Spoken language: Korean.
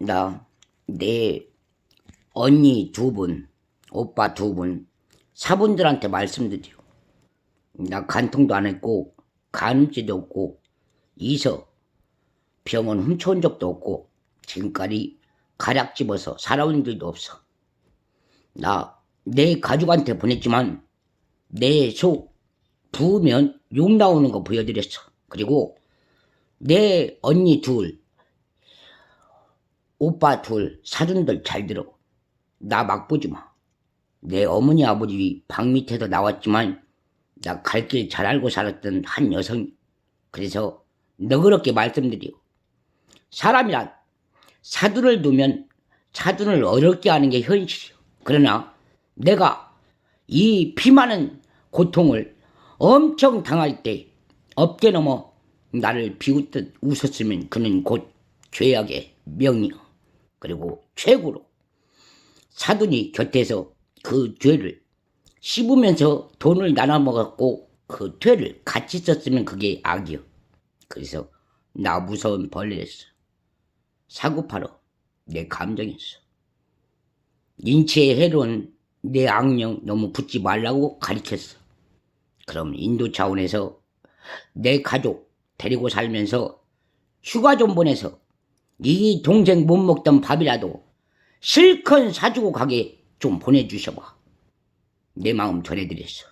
나, 내 언니 두 분, 오빠 두 분, 사분들한테 말씀드려. 나 간통도 안 했고, 간음죄도 없고, 이서 병원 훔쳐온 적도 없고, 지금까지 가락 집어서 살아온 일도 없어. 나 내 가족한테 보냈지만, 내 속 부으면 욕 나오는 거 보여드렸어. 그리고 내 언니 둘, 오빠 둘, 사돈들 잘 들어. 나 막 보지 마. 내 어머니 아버지 방 밑에서 나왔지만 나 갈 길 잘 알고 살았던 한 여성. 그래서 너그럽게 말씀드려. 사람이란 사돈을 두면 사돈을 어렵게 하는 게 현실이요. 그러나 내가 이 피 많은 고통을 엄청 당할 때 어깨 넘어 나를 비웃듯 웃었으면 그는 곧 죄악의 명이요. 그리고 최고로 사돈이 곁에서 그 죄를 씹으면서 돈을 나눠 먹었고 그 죄를 같이 썼으면 그게 악이요. 그래서 나 무서운 벌레였어. 사고파로 내 감정이었어. 인체에 해로운 내 악령 너무 붙지 말라고 가르쳤어. 그럼 인도 차원에서 내 가족 데리고 살면서 휴가 좀 보내서 이 동생 못 먹던 밥이라도 실컷 사주고 가게 좀 보내주셔봐. 내 마음 전해드렸어.